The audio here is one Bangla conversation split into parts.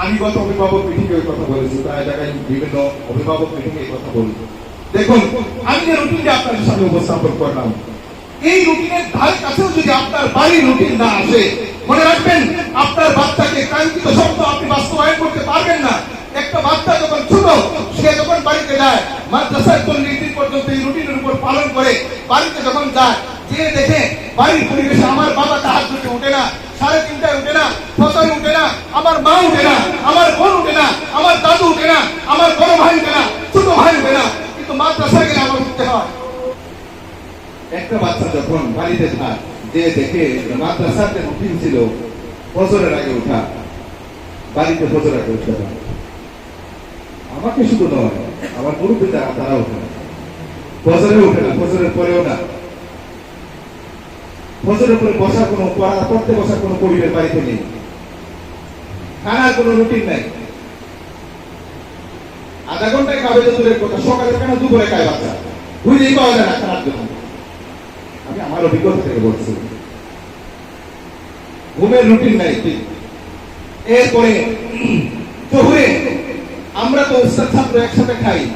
আমি গত অভিভাবক মিটিংয়ে ওই কথা বলেছি, প্রায় জায়গায় বিভিন্ন অভিভাবক মিটিংয়ে এই কথা বলি দেখুন, আমি যে রুটিনটা আপনাদের সামনে উপস্থাপন করলাম, এই রুটিনের ধারে কাছেও যদি আপনার বাড়ির রুটিন না আসে, মনে রাখবেন, আপনার বাচ্চাকে কাঙ্ক্ষিত শব্দ আপনি বাস্তবায়ন করতে পারবেন না। একটা বাচ্চা যখন ছোট, সে যখন বাড়িতে যায় মাদ্রাসায় চল্লিশ দিন পর্যন্ত এই রুটিনের উপর পালন করে, বাড়িতে যখন যায় যে দেখে বাড়ির পরিবেশে আমার বাবা তাহার জন্য উঠে না, সাড়ে তিনটায় উঠে না, ছটায় উঠে না, আমার মা উঠে না, আমার বোন উঠে না, আমার দাদু উঠে না, আমার বড় ভাই উঠে না, ছোট ভাই উঠে না, কিন্তু মাদ্রাসায় গেলে আমার উঠতে হয়। একটা বাচ্চা যখন বাড়িতে থাক, যে দেখে মাদ্রাসাতে রুটিন ছিল, ফজরের আগে ওঠা বাড়িতে ফজর আগে উঠতে পারে আমাকে শুধু নয়, আমার মুরব্বী যারা তারা ওঠে না। ফজরে ওঠে না, ফজরের পরেও না। ফজরের পরে বসার কোনো পড়তে বসার কোনো পরিবেশ বাড়িতে নেই। খানার কোনো রুটিন নাই। আধা ঘন্টায় খাবে তো দূরের কথা, সকালে কেন দুপুরে খায় বাচ্চা? বুঝেই পাওয়া যায় না খানার জন্য। আমি আমার অভিজ্ঞতা থেকে বলছি। ঘুমের রুটিন নাই, ঠিক। এরপরে, জহুরে, আমরা তো উস্তাদ ছাত্র একসাথে খাই।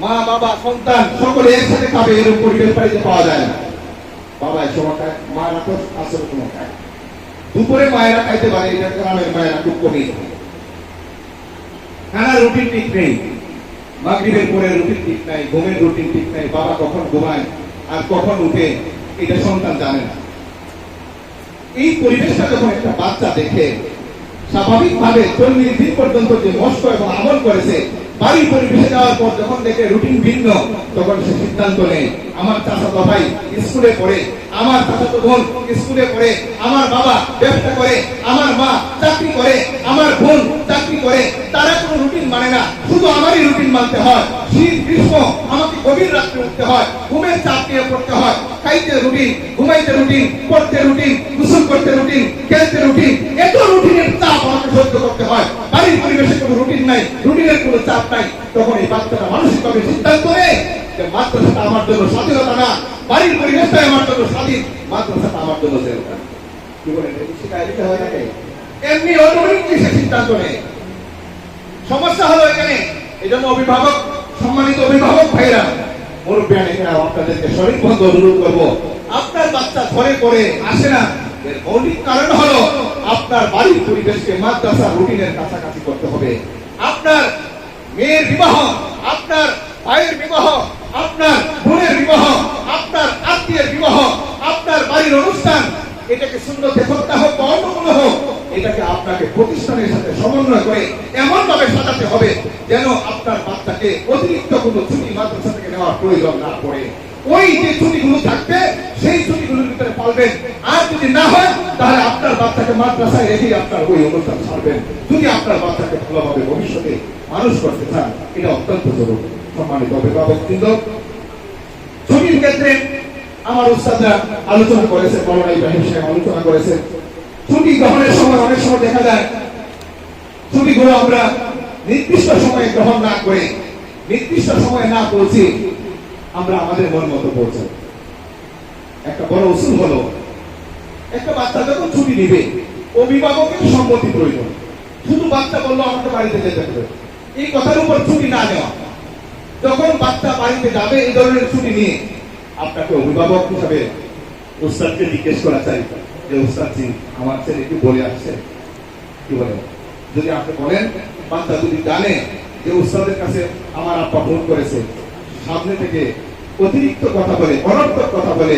মা, বাবা, সন্তান, সকলে একসাথে খাবে, এরকম পরিবেশ বাড়িতে পাওয়া যায় না। বাবা সময় খায় মায়েরা তো আসলে সময় খায় দুপুরে মায়েরা খাইতে পারে, এটা গ্রামের মায়েরা খুব কমই খায় খানার রুটিন ঠিক নেই। মাগরিবের পরে রুটিন ঠিক নাই, ঘুমের রুটিন ঠিক নাই, বাবা কখন ঘুমায় আর কখন উঠে, এটা সন্তান জানে না। এই পরিবেশটা যখন একটা বাচ্চা দেখে, স্বাভাবিকভাবে চল্লিশ দিন পর্যন্ত যে মস্ক এবং আমল করেছে, বাড়ির পরিবেশে যাওয়ার পর যখন দেখে রুটিন ভিন্ন, তখন সে সিদ্ধান্ত নেয় আমার চাচাতো ভাই স্কুলে পড়ে, আমার চাচাতো বোন স্কুলে পড়ে, আমার বাবা ব্যবসা করে, আমার মা চাকরি করে, আমার বোন চাকরি করে, তারা কোনো রুটিন মানে না, শুধু আমারই রুটিন মানতে হয়। শীত, গ্রীষ্ম, আমাকে গভীর রাত্রে উঠতে হয়, ঘুমের চাপ নিয়ে পড়তে হয়, খাইতে রুটিন ঘুমাইতে রুটিন পড়তে রুটিন গোসল করতে রুটিন খেলতে রুটিন এত রুটিনের চাপ আমাকে সহ্য করতে হয়। বাড়ির পরিবেশে কোনো রুটিন নাই রুটিনের কোনো চাপ নাই। তখন এই বাচ্চাটা মানসিকভাবে সিদ্ধান্ত নেয় মাদ্রাসাটা আমার জন্য স্বাধীনতা না, বাড়ির পরিবেশটাই আমার জন্য স্বাধীন, মাদ্রাসাটা আমার জন্য জেলটা কি কি শিখায়? দিতে হয় নাকি? এমনি অটোমেটিক সে সিদ্ধান্ত নেয়। সমস্যা হলো এখানে এই জন্য অভিভাবক, সম্মানিত অভিভাবক ভাইরা মুরব্বিয়ান এখানে আপনাদেরকে শরীর অনুরোধ করব। আপনার বাচ্চা ঘরে পড়ে আসে না, এর মৌলিক কারণ হলো আপনার বাড়ির পরিবেশকে মাদ্রাসা রুটিনের কাছাকাছি করতে হবে। আপনার মেয়ের বিবাহ, আপনার ভাইয়ের বিবাহ আপনার বোনের বিবাহ, আপনার আত্মীয়ের বিবাহ, আপনার বাড়ির অনুষ্ঠান, এটাকে সুন্দর হত্যা হোক বা অন্য হোক, এটাকে আপনাকে প্রতিষ্ঠানের সাথে সমন্বয় করে এমন ভাবে সাজাতে হবে যেন আপনার বাচ্চাকে অতিরিক্ত কোনো ছুটি মাদ্রাসা থেকে নেওয়ার প্রয়োজন না পড়ে। ওই যে ছুটিগুলো থাকবে, সেই ছুটিগুলোর ভিতরে পালবেন। আর যদি না হয়, তাহলে আপনার বাচ্চাকে মাদ্রাসায় রেখে আপনার ওই অনুষ্ঠান ছাড়বেন। যদি আপনার বাচ্চাকে ভালোভাবে ভবিষ্যতে মানুষ করতে চান, এটা অত্যন্ত জরুরি। সম্মানিত অভিভাবক বৃন্দ ছবির ক্ষেত্রে আমার উস্তাদরা আলোচনা করেছে, মৌলানা ইব্রাহিম সাহেব আলোচনা করেছেন ছুটি গ্রহণের সময় অনেক সময় দেখা যায়, ছুটিগুলো আমরা নির্দিষ্ট সময়ে গ্রহণ না করে, নির্দিষ্ট সময়ে না পৌঁছে আমরা আমাদের মন মতো পৌঁছাই। একটা বড় উসুল হলো, একটা বাচ্চা যখন ছুটি নিবে, অভিভাবকের সম্মতি প্রয়োজন। শুধু বাচ্চা বলল, আমাকে বাড়িতে যেতে হবে। এই কথার উপর ছুটি না নেওয়া। যখন বাচ্চা বাড়িতে যাবে, এই ধরনের ছুটি নিয়ে আপনাকে অভিভাবক হিসাবে উস্তাদকে জিজ্ঞেস করা চাই। যে উস্তাদজি আমার ছেলে একটু বলে আসছে। কি বলেন যদি আপনি বলেন, বাচ্চা যদি জানে যে উস্তাদের কাছে আমার আব্বা ফোন করেছে। সামনে থেকে অতিরিক্ত কথা বলে, অনর্থক কথা বলে,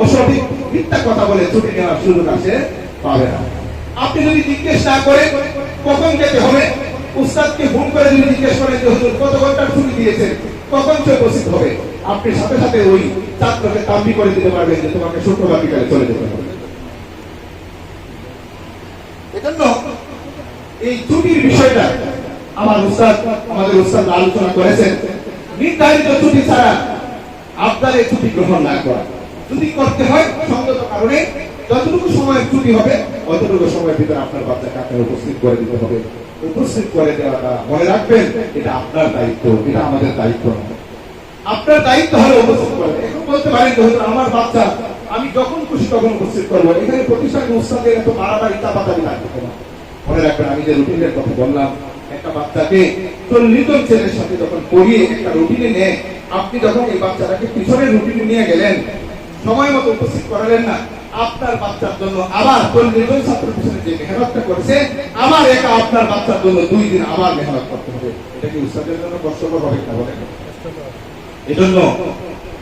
অসঠিক মিথ্যা কথা বলে ছুটি নেওয়ার সুযোগ আছে পাবে না। আপনি যদি জিজ্ঞেস না করে কখন যেতে হবে? উস্তাদকে ফোন করে যদি জিজ্ঞেস করেন যে, হুজুর, কত ঘণ্টার ছুটি দিয়েছেন? কখন সে উপস্থিত হবে? আপনি সাথে সাথে ওই ছাত্রকে তাম্বি করে দিতে পারবেন যে, তোমাকে শুক্রবার বিকালে চলে যেতে হবে। এজন্য এই ছুটির বিষয়টা আমার উস্তাদ, আমাদের উস্তাদ আলোচনা করেছেন। নির্ধারিত ছুটি ছাড়া আপনার এই ছুটি গ্রহণ না করা। যদি করতে হয়, সঙ্গত কারণে যতটুকু সময় ছুটি হবে, অতটুকু সময়ের ভিতরে আপনার বাচ্চাকে আপনার উপস্থিত করে দিতে হবে। উপস্থিত করে দেওয়াটা মনে রাখবেন এটা আপনার দায়িত্ব এটা আমাদের দায়িত্ব আপনার দায়িত্ব হলো উপস্থিত করা এখন বলতে পারেন হুজুর, আমার বাচ্চা আমি যখন খুশি তখন উপস্থিত করব। এখানে প্রতিষ্ঠান উস্তাদের এত বাড়াবাড়ি চাপাতারি লাগবে না মনে রাখবেন আমি যে রুটিনের কথা বললাম একটা বাচ্চাকে চল্লিশ ছেলের সাথে যখন পড়িয়ে একটা রুটিনে নেয় আপনি যখন এই বাচ্চাটাকে পিছনের রুটিনে নিয়ে গেলেন সময় মতো উপস্থিত করালেন না। আপনার বাচ্চার জন্য আবার জন ছাত্র পিছনে যে মেহনতটা করেছে আবার একা আপনার বাচ্চার জন্য দুই দিন আবার মেহনত করতে হবে। এটা কি উস্তাদের জন্য কষ্টকর হবে না বলেন? এজন্য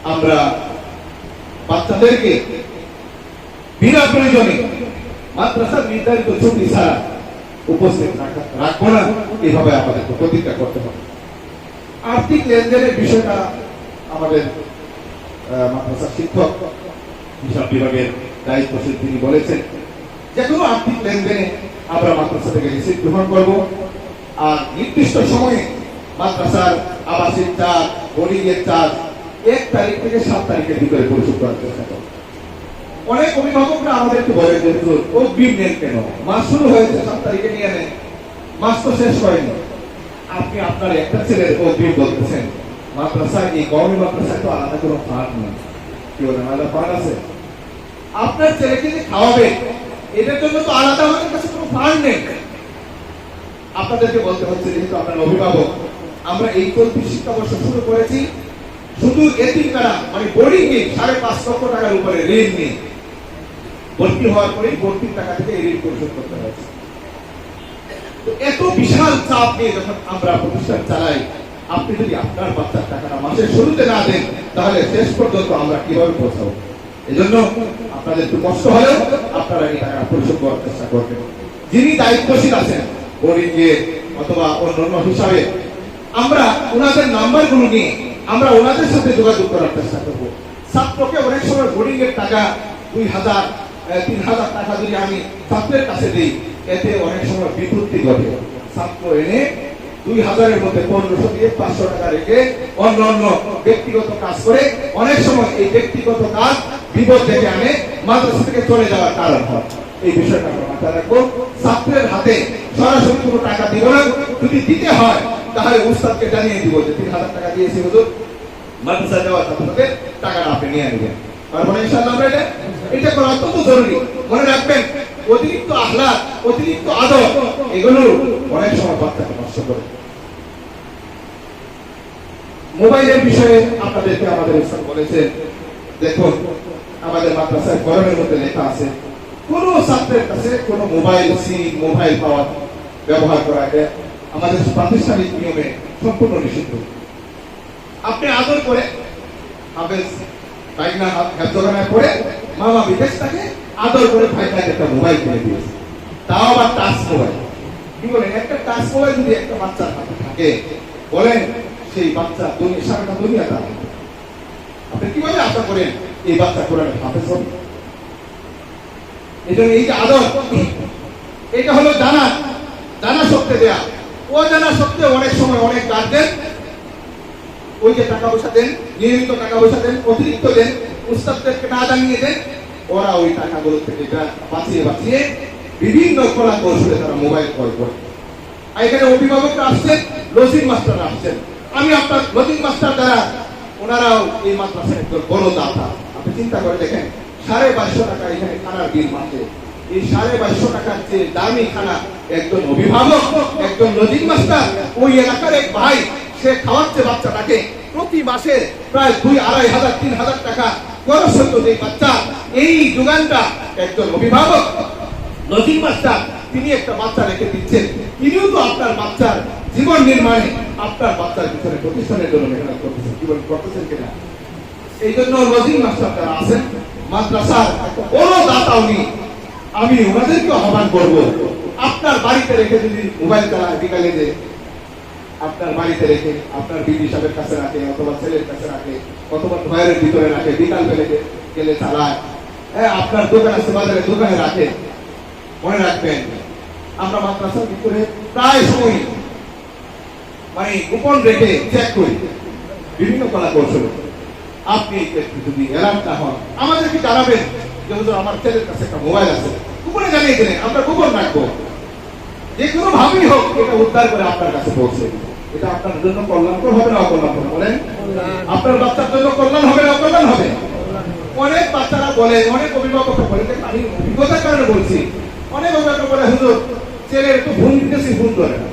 আমরা বাচ্চাদেরকে বিনা প্রয়োজনে মাদ্রাসার নির্ধারিত ছুটি ছাড়া উপস্থিত রাখা- রাখব না। এইভাবে আমাদের প্রতিজ্ঞা করতে হবে। আর্থিক লেনদেনের বিষয়টা আমাদের আহ, মাদ্রাসার শিক্ষক হিসাব বিভাগের দায়িত্বশীল তিনি বলেছেন, যে কোনো আর্থিক লেনদেনে আমরা মাদ্রাসা থেকে রিসিভ গ্রহণ করব। আর নির্দিষ্ট সময়ে মাদ্রাসার আবাসিক চার্জ বোর্ডিংয়ের চার্জ এক তারিখ থেকে সাত তারিখের ভিতরে পরিশোধ করার চেষ্টা করব। অনেক অভিভাবকরা আমাদেরকে বলে যে অগ্রিম নেন কেন? মাস শুরু হয়েছে, সাত তারিখে নিয়ে নেন। মাস তো শেষ হয়নি। আপনি আপনার একটা ছেলের অগ্রিম বলতেছেন, মাদ্রাসায়, এই গরমের মাদ্রাসায় তো আলাদা কোনো ফান্ড নেই। কি বলেন? আলাদা ফান্ড আছে? আপনার ছেলেকে যে খাওয়াবে এটার জন্য তো আলাদা আমাদের কাছে কোনো ফান্ড নেই। আপনাদেরকে বলতে হচ্ছে, যেহেতু আপনার অভিভাবক, আমরা এই চলতি শিক্ষাবর্ষ শুরু করেছি। শুধু এতিম কারা মানে বোর্ডিং এ সাড়ে পাঁচ লক্ষ টাকার উপরে ঋণ নিয়ে ভর্তি হওয়ার পরেই ভর্তির টাকা থেকে ঋণ পরিশোধ করতে হয়েছে। এত বিশাল চাপ নিয়ে যখন আমরা প্রতিষ্ঠান চালাই, আপনি যদি আপনার বাচ্চার টাকাটা মাসের শুরুতে না দেন, তাহলে শেষ পর্যন্ত আমরা কীভাবে পৌঁছাবো? এজন্য আপনাদের একটু কষ্ট হলেও আপনারা এই টাকা পরিশোধ করার চেষ্টা করবেন। যিনি দায়িত্বশীল আছেন বোর্ডিং এ অথবা অন্যান্য হিসাবে, আমরা ওনাদের নাম্বারগুলো নিয়ে আমরা ওনাদের সাথে যোগাযোগ করার চেষ্টা করব। ছাত্রকে অনেক সময় বোর্ডিং এর টাকা, দুই হাজার তিন হাজার টাকা যদি আমি ছাত্রের কাছে দিই, এতে অনেক সময় বিপত্তি ঘটে। ছাত্র এনে দুই হাজারের মধ্যে পনেরোশো দিয়ে পাঁচশো টাকা রেখে অন্য অন্য ব্যক্তিগত কাজ করে অনেক সময় এই ব্যক্তিগত কাজ বিপদ থেকে আনে মাদ্রাসা থেকে চলে যাওয়ার কারণ হয়। এই বিষয়টা আমরা মাথায় রাখব। ছাত্রের হাতে সরাসরি কোনো টাকা দিব না। যদি দিতে হয়, তাহলে উস্তাদকে জানিয়ে দিব যে তিন হাজার টাকা দিয়েছি হুজুর। মাদ্রাসা যাওয়ার সাথে সাথে টাকাটা আপনি নিয়ে নেবেন। পারব না ইনশাআল্লাহ এটা এটা করা অত্যন্ত জরুরি। মনে রাখবেন, অতিরিক্ত আহ্লাদ অতিরিক্ত আদর এগুলো অনেক সময় বাচ্চাকে নষ্ট করে। মোবাইলের বিষয়ে আপনাদেরকে আমাদের উস্তাদ বলেছেন দেখুন, আমাদের মাদ্রাসায় গরমের মধ্যে লেখা আছে, কোন ছাত্রের কাছে কোন মোবাইল, সিম, মোবাইল পাওয়া ব্যবহার করা এটা আমাদের প্রাতিষ্ঠানিক নিয়মে সম্পূর্ণ নিষিদ্ধ। আপনি আদর করে, হাফেজ বাইকনা হেফজখানায় পড়ে বিদেশ তাকে আদর করে একটা মোবাইল কিনে দিয়েছে। তাও আবার টাচ মোবাইল। কি একটা টাচ মোবাইল যদি একটা বাচ্চার হাতে থাকে, বলেন সেই বাচ্চা সারাটা। আপনি আশা করেন এই বাচ্চা কোরআনে হাফেজ হবে? এই এই যে আদর, এটা হলো জানা জানা সত্ত্বে দেয়া। ও জানা সত্ত্বে অনেক সময় অনেক গার্জেন ওই যে টাকা পয়সা দেন, নিয়মিত টাকা পয়সা দেন, অতিরিক্ত দেন, উস্তাদদেরকে না জানিয়ে দেন, ওরা ওই টাকাগুলো থেকে বাঁচিয়ে বাঁচিয়ে বিভিন্ন কলা কৌশলে তারা মোবাইল কল করে। এখানে অভিভাবকরা আসছেন লজিং মাস্টাররা আসছেন। আমি আপনার লজিং মাস্টার দ্বারা ওনারাও এই মাদ্রাসার একজন বড় দাতা আপনি চিন্তা করে দেখেন, সাড়ে বাইশশো টাকা এখানে খানার বিল মাসে এই সাড়ে বাইশশো টাকার যে দামি খানা একজন অভিভাবক, একজন লজিং মাস্টার, ওই এলাকার এক ভাই সে খাওয়াচ্ছে বাচ্চাটাকে। প্রতি মাসে প্রায় দুই, আড়াই হাজার, তিন হাজার টাকা যে বাচ্চা। এই যোগানটা একজন অভিভাবক তিনি একটা বাচ্চা রেখে দিচ্ছেন। তিনিও তো আপনার বাচ্চার জীবন নির্মাণে আপনার বাচ্চার প্রতিষ্ঠানের জন্য মেহনত করতেছেন। জীবন করতেছেন কিনা? এই জন্য মাস্টার যারা আছেন, মাদ্রাসার বড় দাতা উনি, আমি ওনাদেরকে আহ্বান করব, আপনার বাড়িতে রেখে যদি মোবাইল চালায় বিকালে যে আপনার বাড়িতে রেখে, আপনার বিবি সাহেবের কাছে রাখে, অথবা ছেলের কাছে রাখে, অথবা ঘরের ভিতরে রাখে, বিকাল বেলে গেলে চালায়। হ্যাঁ আপনার দোকান আছে, বাজারে দোকানে রাখে। মনে রাখবেন, আমরা মাদ্রাসার ভিতরে প্রায় সময় মানে গোপন রেখে চেক করি। বিভিন্ন কলা কৌশল আপনি যদি অ্যালার্ম না হন, আমাদেরকে জানাবেন যে, হুজুর, আমার ছেলের কাছে একটা মোবাইল আছে। গোপনে জানিয়ে দিলেন, আমরা গোপন রাখব। যে কোনো ভাবেই হোক, এটা উদ্ধার করে আপনার কাছে পৌঁছে দিবে। এটা আপনার জন্য কল্যাণকর হবে না অকল্যাণকর? বলেন। আপনার বাচ্চার জন্য কল্যাণ হবে না অকল্যাণ হবে? অনেক বাচ্চারা বলে, অনেক অভিভাবক বলে আমি অভিজ্ঞতার কারণে বলছি। অনেক অভিভাবক বলে, হুজুর, ছেলের একটু ফোন দিতেছে ফোন ধরে না।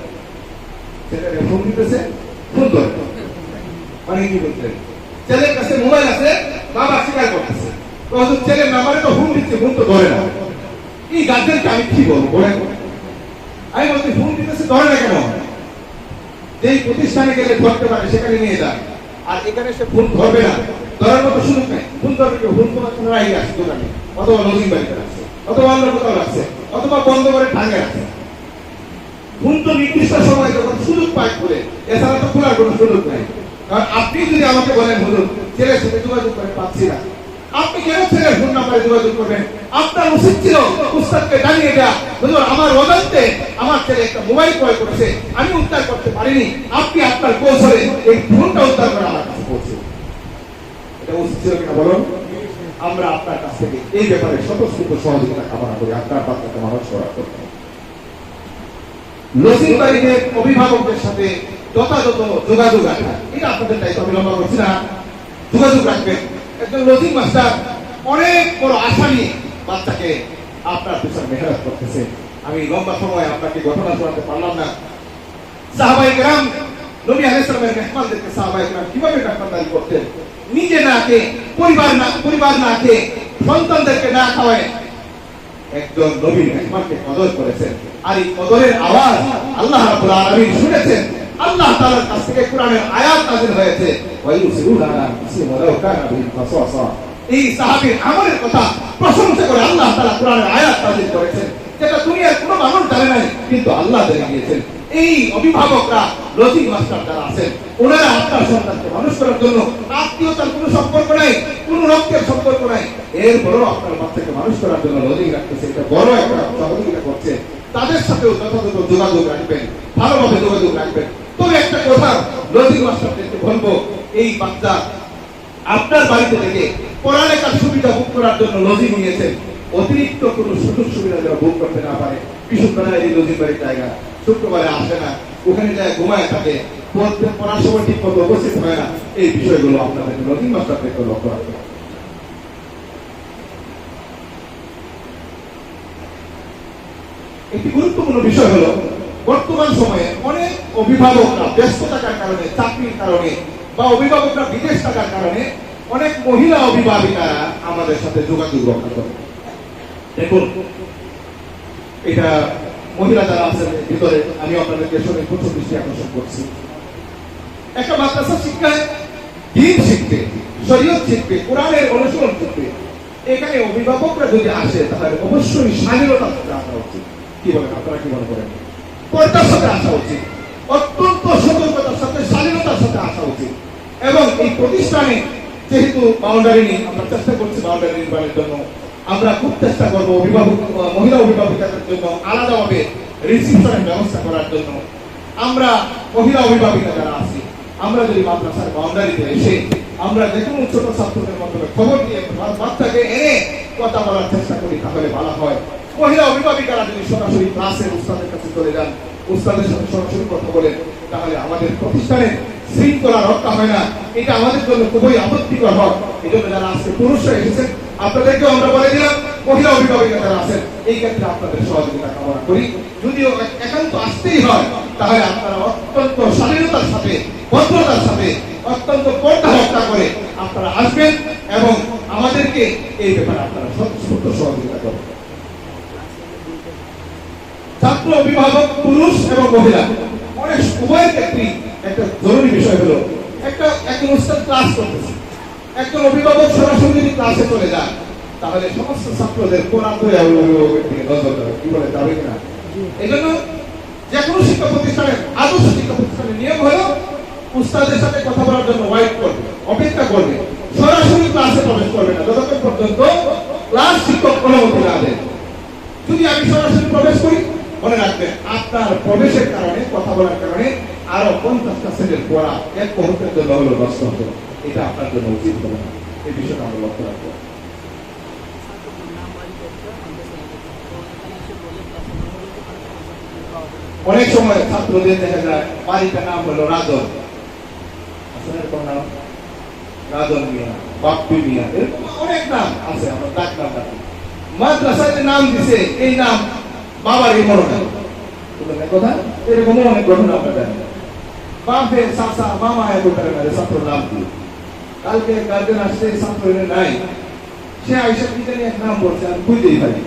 ছেলের ফোন দিতেছে ফোন ধরে না। মানে কি বলতে ছেলের কাছে মোবাইল আছে, বাবা স্বীকার করতেছে। তো হয়তো ছেলের নাম্বারে তো ফোন দিচ্ছে ফোন তো ধরে না। এই গার্জেনকে আমি কি বলব আমি বলছি ফোন দিতেছে, ধরে না কেন? যেই প্রতিষ্ঠানে গেলে ধরতে পারে সেখানে নিয়ে যান আর এখানে সে ফোন ধরবে না। ধরার মতো সুযোগ নেই। ফোন ধরবে কেউ। ফোন তোমার কোনো রাখি আছে দোকানে। অথবা নদী বাড়িতে রাখছে অথবা অন্য কোথাও রাখছে অথবা বন্ধ করে টাঙে রাখছে ফোন তো নির্দিষ্ট সময় যখন সুযোগ পায় করে এছাড়া তো খোলার কোনো সুযোগ নাই। কারণ আপনি যদি আমাকে বলেন, হুজুর, ছেলের সাথে যোগাযোগ করে পাচ্ছি না। আপনি কেন ছেলের ফোন নাম্বারে যোগাযোগ করবেন? আপনার উচিত ছিল, উস্তাদকে জানিয়ে দেয়া। হুজুর, আমার অজান্তে আমার ছেলে একটা মোবাইল ক্রয় করেছে। আমি উদ্ধার করতে পারিনি। আপনি আপনার কৌশলে এই ফোনটা উদ্ধার করে আমার কাছে পৌঁছে এটা উচিত ছিল কিনা বলুন? আমরা আপনার কাছ থেকে এই ব্যাপারে স্বতঃস্ফূর্ত সহযোগিতা কামনা করি। আপনার মানুষ লসিং বাড়িতে অভিভাবকদের সাথে যথাযথ যোগাযোগ রাখা। এটা আপনাদের দায়িত্ব করছি না। যোগাযোগ রাখবেন। একজন লসিং মাস্টার অনেক বড় আশা নিয়ে বাচ্চাকে আপনার পিছনে মেহনত করতেছে। আমি লম্বা সময় আপনাকে ঘটনা শোনাতে পারলাম না। সাহাবাই গ্রাম নবী আলাইহিসসালামের মেহমানদেরকে সাহাবাই গ্রাম কীভাবে মেহমানদারি করতেন? নিজে না খেয়ে, পরিবার না পরিবার না খেয়ে, সন্তানদেরকে না খাওয়ায় একজন নবীর মেহমানকে কদর করেছেন। আর এই কদরের আওয়াজ আল্লাহ রাব্বুল আলামিন শুনেছেন। আল্লাহ তাআলার কাছ থেকে কোরআনের আয়াত নাযিল হয়েছে। ওয়া ইউসিরুনা আলা আনফুসিহিম কানা বিহিম খাসাসা এই সাহাবীর আমলের কথা প্রশংসা করে আল্লাহ তাআলা কোরআনের আয়াত নাযিল করেছেন, যেটা দুনিয়ার কোনো মানুষ জানে নাই, কিন্তু আল্লাহ জেনে গিয়েছেন। এই অভিভাবকরা লজিক মাস্টার যারা আছেন, ওনারা আপনার সন্তানকে মানুষ করার জন্য আত্মীয়তার কোনো সম্পর্ক নাই, কোনো রক্তের সম্পর্ক নাই। এরপরেও আপনার বাচ্চাকে মানুষ করার জন্য লজিক রাখতেছে, এটা বড় একটা সহযোগিতা করছে। তাদের সাথেও যথাযথ যোগাযোগ রাখবেন, ভালোভাবে যোগাযোগ রাখবেন। তবে একটা কথা লজিক মাস্টারদেরকে বলব, এই বাচ্চা আপনার বাড়িতে থেকে পড়ালেখার সুবিধা ভোগ করার জন্য লজিং নিয়েছেন। অতিরিক্ত কোনো সুযোগ সুবিধা যেন ভোগ করতে না পারে। বিশুদ্ধরায় এই লজিং বাড়ির জায়গা শুক্রবারে আসে না, ওখানে যায় ঘুমায় থাকে, পড়তে পড়ার সময় ঠিক মতো উপস্থিত হয় না। এই বিষয়গুলো আপনাদের লজিং মাস্টারদেরকে লক্ষ্য রাখতে হবে। একটি গুরুত্বপূর্ণ বিষয় হলো, বর্তমান সময়ে অনেক অভিভাবকরা ব্যস্ত থাকার কারণে, চাকরির কারণে বা অভিভাবকরা বিদেশ থাকার কারণে অনেক মহিলা অভিভাবিকারা আমাদের সাথে যোগাযোগ রক্ষা করে। দেখুন, এটা মহিলা যারা আছেন ভিতরে আমি আপনাদেরকে শুনে প্রচুর দৃষ্টি আকর্ষণ করছি। একটা মাদ্রাসা শিক্ষায়, দিন শিখবে, শরীয়ত শিখবে, কোরআনের অনুসরণ শিখবে এখানে অভিভাবকরা যদি আসে, তাহলে অবশ্যই স্বাধীনতা আসা উচিত। কি বলেন, আপনারা কি মনে করেন? পর্দার সাথে আসা উচিত। অত্যন্ত সতর্কতার সাথে, স্বাধীনতার সাথে আসা উচিত। এবং এই প্রতিষ্ঠানে যেহেতু বাউন্ডারি নেই, আমরা চেষ্টা করছি বাউন্ডারি নির্মাণের জন্য। আমরা খুব চেষ্টা করব অভিভাবক মহিলা অভিভাবিকাদের জন্য আলাদাভাবে রিসিপশনের ব্যবস্থা করার জন্য। আমরা মহিলা অভিভাবিকা যারা আছি, আমরা যদি মাদ্রাসার বাউন্ডারিতে এসে আমরা যে কোনো ছোট ছাত্রদের মাধ্যমে খবর দিয়ে বাচ্চাকে এনে কথা বলার চেষ্টা করি, তাহলে ভালো হয়। মহিলা অভিভাবিকারা যদি সরাসরি ক্লাসের উস্তাদের কাছে চলে যান উস্তাদের সাথে সরাসরি কথা বলেন, তাহলে আমাদের প্রতিষ্ঠানের শৃঙ্খলা রক্ষা হয় না। এটা আমাদের জন্য খুবই আপত্তিকর হয় এই জন্য যারা আজকে পুরুষরা এসেছেন আপনাদেরকে আমরা বলে দিলাম, মহিলা অভিভাবিকা যারা আছেন, এই ক্ষেত্রে আপনাদের সহযোগিতা কামনা করি। যদিও একান্ত আসতেই হয়, তাহলে আপনারা অত্যন্ত স্বাধীনতার সাথে, ভদ্রতার সাথে, অত্যন্ত পর্দা রক্ষা করে আপনারা আসবেন এবং আমাদেরকে এই ব্যাপারে আপনারা স্বতঃস্ফূর্ত সহযোগিতা করবেন। ছাত্র, অভিভাবক, পুরুষ এবং মহিলা। অনেক উভয়ের ক্ষেত্রেই একটা জরুরি বিষয় হলো, একটা একজন উস্তাদ ক্লাস করতেছে। একজন অভিভাবক সরাসরি যদি ক্লাসে চলে যায়, তাহলে সমস্ত ছাত্রদের কোরআন ধরে অভিভাবকের দিকে নজর দেবে কি বলে যাবে কিনা এই জন্য যে কোনো শিক্ষা প্রতিষ্ঠানের, আদর্শ শিক্ষা প্রতিষ্ঠানের নিয়ম হলো উস্তাদের সাথে কথা বলার জন্য ওয়াইট করবে, অপেক্ষা করবে, সরাসরি ক্লাসে প্রবেশ করবে না, যতক্ষণ পর্যন্ত ক্লাস শিক্ষক অনুমতি না দেয়। যদি আমি সরাসরি প্রবেশ করি মনে রাখবেন, আপনার প্রবেশের কারণে, কথা বলার কারণে আরও পঞ্চাশটা সেটের পড়া এক মুহূর্তের জন্য হলো নষ্ট হতো এটা আপনার জন্য উচিত হবে না। এই বিষয়টা আমরা লক্ষ্য রাখব। অনেক সময় ছাত্রদের দেখা যায়, বাড়িটার নাম হলো রাজন। নাম রাজন মিয়া, বাপ্পি মিয়া, এরকম অনেক নাম আছে, আমরা ডাক নাম মাদ্রাসায় নাম দিছে, এই নাম বাবার এই মনে হয় কথা? এরকমও অনেক ঘটনা আমরা জানি। বাপে চাচা, মামা এত করে মেরে ছাত্র নাম দিয়ে কালকে গার্জেন আসছে ছাত্র নাই। সে আইসা কি জানি এক নাম বলছে, আমি বুঝতেই পারি।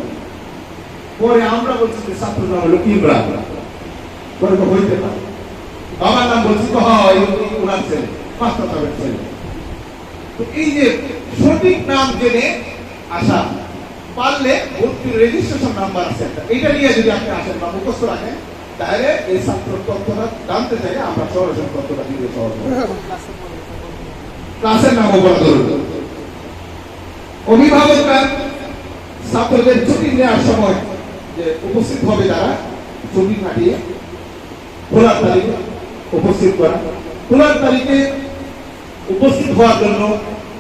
পরে আমরা বলছি যে ছাত্র নাম হলো ইমরান। পরে তো হইতে পারে। বাবার নাম বলছি তো হয় ওনার ছেলে পাঁচটা তাদের ছেলে। তো এই যে সঠিক নাম জেনে আসা পারলে ভর্তির রেজিস্ট্রেশন নাম্বার আছে একটা? এটা নিয়ে যদি আপনি আসেন বা মুখস্থ রাখেন তাহলে এই ছাত্র তথ্যটা জানতে চাইলে আমরা সরাসরি তথ্যটা দিতে সহজ। ক্লাসের নামও বলা ধরুন অভিভাবকরা ছাত্রদের ছুটি নেওয়ার সময় যে উপস্থিত হবে তারা, ছুটি কাটিয়ে খোলার তারিখে উপস্থিত করা। খোলার তারিখে উপস্থিত হওয়ার জন্য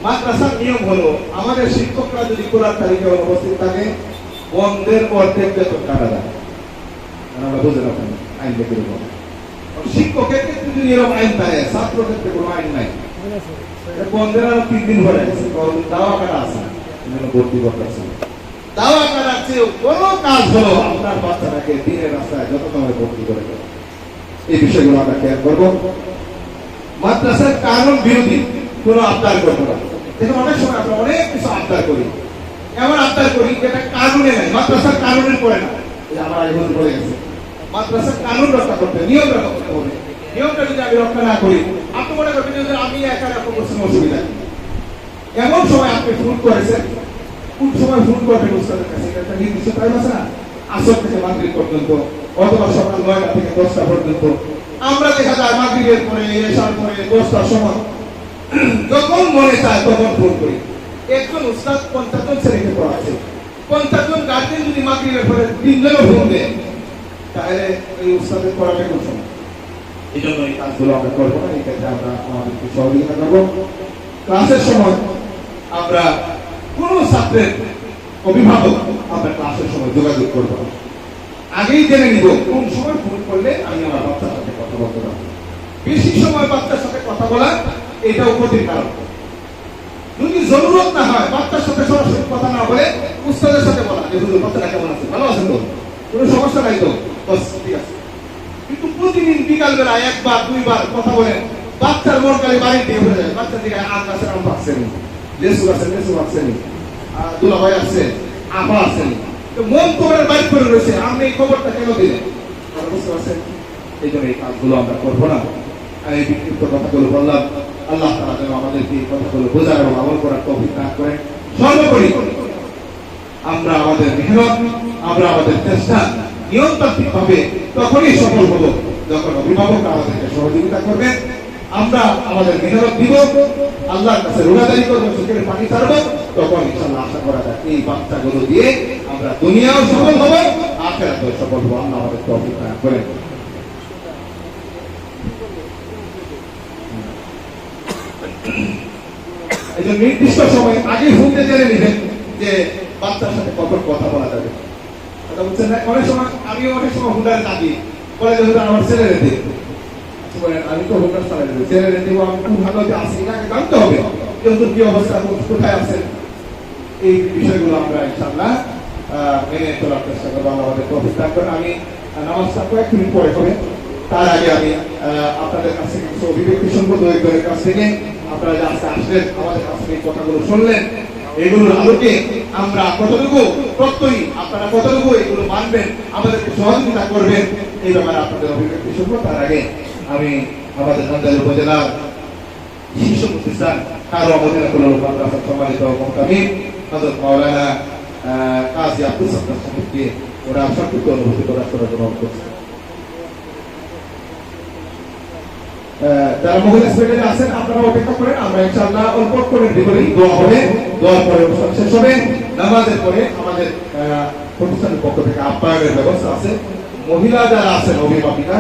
মাদ্রাসার নিয়ম হলো, আমাদের শিক্ষকরা যদি খোলার তারিখে অনুপস্থিত থাকে, বন্ধের অর্ধেক বেতন কাটা যায় আমরা বুঝে রাখেন, আইন দেখে শিক্ষকের ক্ষেত্রে যদি এরকম আইন থাকে ছাত্র ক্ষেত্রে কোনো আইন নাই। বন্ধের আরও তিন দিন গেছে দাওয়া কাটা আছে? ভর্তি করতেছে দাওয়া কাটার চেয়েও কোনো কাজ হলো, আপনার বাচ্চাটাকে দিনের রাস্তায় যত সময় ভর্তি করে এই বিষয়গুলো আমরা খেয়াল করব। মাদ্রাসার কানুন বিরোধী, কোনো আবদার করব না। দেখুন, অনেক সময় আমরা অনেক কিছু আবদার করি। এমন আবদার করি যেটা কানুনে নাই, মাদ্রাসার কানুনের পড়ে না। আমার আগে বলতে গেছে, মাদ্রাসার কানুন রক্ষা করতে নিয়ম রক্ষা করতে হবে। নিয়মটা যদি আমি রক্ষা না করি, আপনি মনে করবেন যে আমি একা রক্ষা করছি অসুবিধা এমন সময় আপনি ফোন করেছেন, কোন সময় ফোন করবেন উস্তাদের কাছে একটা নির্দিষ্ট টাইম আছে না? আসর থেকে মাগরিব পর্যন্ত, অথবা সকাল নয়টা থেকে দশটা পর্যন্ত। আমরা দেখা যায় মাগরিবের পরে এসার পরে, দশটার সময় যখন মনে চায়, তখন ফোন করি। একজন উস্তাদ পঞ্চাশ জন ছেলেকে পড়াচ্ছে। পঞ্চাশ জন গার্জেন যদি মাগরিবের পরে তিনজনও ফোন দেয়। তাহলে এই উস্তাদের পড়াটা কোন সময়? এই জন্য এই কাজগুলো আমরা করব না, এই আমরা আমাদেরকে সহযোগিতা করব। ক্লাসের সময় আমরা কোন ছাত্রের অভিভাবক আমরা ক্লাসের সময় যোগাযোগ করব আগেই জেনে নিব কোন সময় ফোন করলে আমি আমার বাচ্চার সাথে কথা বলতে পারব। বেশি সময় বাচ্চার সাথে কথা বলা এটা উপতির কারণ। যদি জরুরত না হয়, বাচ্চার সাথে সরাসরি কথা না বলে উস্তাদের সাথে বলা। যে হুজুর বাচ্চাটা কেমন আছে? ভালো আছেন তো? কোনো সমস্যা নাই তো? বাস, ঠিক আছে। কিন্তু প্রতিদিন বিকাল বেলা একবার, দুইবার কথা বলেন, বাচ্চার মন কালে বাড়ি দিয়ে উঠে যায়। বাচ্চা দিকে আম গাছের আম পাচ্ছেন লেসু গাছের লেসু পাচ্ছেন দুলা ভাই আসছেন আপা আসছেন তো মন তোমার বাইর করে রয়েছে। আপনি এই খবরটা কেন দিলেন? বুঝতে পারছেন? এই জন্য এই কাজগুলো আমরা করব না। আমি বিক্ষিপ্ত কথাগুলো বললাম। আল্লাহ তালা যেন আমাদেরকে এই কথাগুলো বোঝার এবং আমল করার তৌফিক দান করেন। সর্বোপরি আমরা আমাদের মেহনত, আমরা আমাদের চেষ্টা নিয়মতান্ত্রিক ভাবে তখনই সফল হব যখন অভিভাবকরা আমাদেরকে সহযোগিতা করবে। আমরা আমাদের মেহনত দিব, আল্লাহর কাছে রোজাদারি করব চোখের পানি ছাড়বো, তখন ইনশাল্লাহ আশা করা যায় এই বাচ্চাগুলো দিয়ে আমরা দুনিয়াও সফল হব, আখেরাতেও সফল হব। আল্লাহ আমাদের তৌফিক করেন। এই যে নির্দিষ্ট সময় আগে শুনতে জেনে নেবেন যে বাচ্চার সাথে কখন কথা বলা যাবে। কথা বলছেন না? অনেক সময় আমিও অনেক সময় হুন্ডারে ডাকি বলে যে হুন্ডার আমার ছেলে রেতে আমি তো হুন্ডার চালাই দেবো। ছেলে রেতে আমি কোন হালতে আছি এটাকে জানতে হবে। যে হুজুর কি অবস্থা কোথায় আছেন? এই বিষয়গুলো আমরা ইনশাআল্লাহ আহ, মেনে চলার চেষ্টা করব। আমাদের করেন। আমি নামাজটা কয়েক মিনিট পরে তার আগে আমি আপনাদের কাছে কিছু অভিব্যক্তি শুনব কাছ থেকে আপনারা যে আজকে আসলেন, আমাদের কথাগুলো শুনলেন, এগুলোর আলোকে আমরা কতটুকু প্রত্যয়ী, আপনারা কতটুকু এগুলো মানবেন, আমাদেরকে সহযোগিতা করবেন, এই ব্যাপারে আপনাদের অভিব্যক্তি শুনব তার আগে আমি আমাদের সন্তান উপজেলার শিশু প্রতিষ্ঠান কারও আমাদের কোনো মাদ্রাসা সম্মানিত মহতামি হযরত মাওলানা কাজী আব্দুল সত্তার সাহেবকে ওরা সংক্ষিপ্ত অনুভূতি করার জন্য অনুরোধ করছে। যারা মহিলা স্টুডেন্ট আছেন, আপনারা অপেক্ষা করেন, আমরা ইনশাআল্লাহ নামাজের পরে আমাদের প্রতিষ্ঠানের পক্ষ থেকে আপ্যায়নের ব্যবস্থা আছে। মহিলা যারা আছেন অভিভাবিকা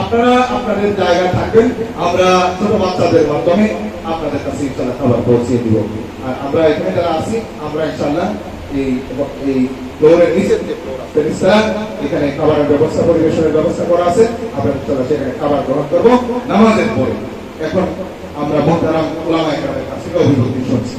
আপনারা আপনাদের জায়গায় থাকবেন, আমরা ছোট বাচ্চাদের মাধ্যমে আপনাদের কাছে ইনশাল্লাহ খাবার আর আমরা এখানে যারা আছি, আমরা ইনশাল্লাহ এই এই ফ্লোরের নিচের এখানে খাবারের ব্যবস্থা, পরিবেশনের ব্যবস্থা করা আছে। আমরা ইনশাল্লাহ সেখানে খাবার গ্রহণ করব, নামাজের পরে। এখন আমরা মোহতারাম ওলামা একরামের কাছ থেকে অভিভূতি শুনছি।